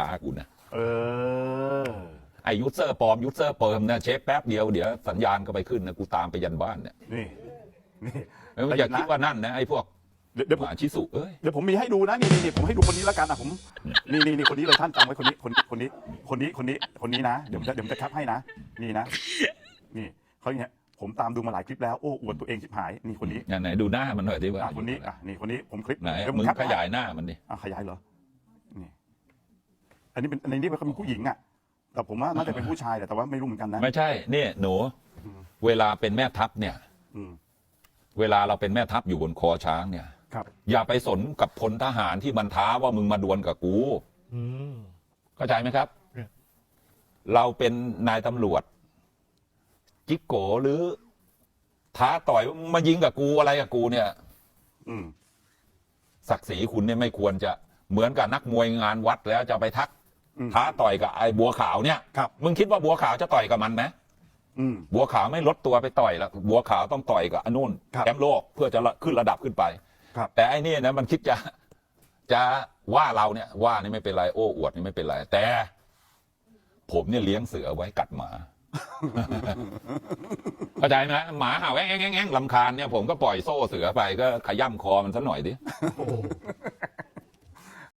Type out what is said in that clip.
ท้ากูนะเออไอ้ยูเซอร์ปลอมยูเซอร์เปิมเนี่ยเช็คแป๊บเดียวเดี๋ยวสัญญาณก็ไปขึ้นนะกูตามไปยันบ้านเนี่ยนี่นี่แล้วอย่าคิดว่านั่นนะไอ้พวกเดี๋ยวเดี๋ยวหมาชิสุเอ้ยเดี๋ยวผมมีให้ดูนะนี่นี่นี่ผมให้ดูคนนี้แล้วกันอะผมนี่นี่นี่คนนี้เลยท่านจำไว้คนนี้คนคนนี้ คนนี้คนนี้คนนี้นะเดี๋ยวผมจะเดี๋ยวผมจะแคปให้นะนี่นะ นี่เขาอย่างเงี้ยผมตามดูมาหลายคลิปแล้วโอ้อวดตัวเองชิบหายนี่คนนี้ไหนๆดูหน้ามันหน่อยดิว่าอะคนนี้อะนี่คนนี้ผมคลิปไหนเดี๋ยวผมึงแคปขให้ยายหน้ามันดิอะขยายเหรอนี่อั นนี้เป็นอันนี้เป็นผู้หญิงอะแต่ผมว่าน่าจะเป็นผู้ชายแหละแต่ว่าไม่รู้เหมือนกันนะไม่ใช่นี่หนู เวลาเป็นแม่ทัพเนี่ย อืม เวลาเราเป็นแม่ทัพอยู่บนคอช้างเนี่ยครับ อย่าไปสนกับพลทหารที่มันท้าว่ามึงมาดวลกับกูอืม เข้าใจไหมครับ ครับ เราเป็นนายตำรวจ จิกโกหรือ ท้าต่อยมายิงกับกูอะไรกับกูเนี่ย อืม ศักดิ์ศรีคุณเนี่ยไม่ควรจะเหมือนกับนักมวยงานวัดแล้วจะไปทักอืม ท้าต่อยกับไอ้บัวขาวเนี่ยครับ มึงคิดว่าบัวขาวจะต่อยกับมันไหมอืม บัวขาวไม่ลดตัวไปต่อยแล้วบัวขาวต้องต่อยกับอนนุนครับแชมป์โลกเพื่อจะขึ้นระดับขึ้นไปครับ แต่ไอ้นี่นะมันคิดจะจะว่าเราเนี่ย ว่านี่ไม่เป็นไรโอ้อวดนี่ไม่เป็นไรแต่ ผมเนี่ยเลี้ยงเสือไว้กัดหมา เข้าใจไหมหมาเห่าแง่งแง่งแง่งลำคาญเนี่ยผมก็ปล่อยโซ่เสือไปก็ขย่ำคอมันสักหน่อยดิ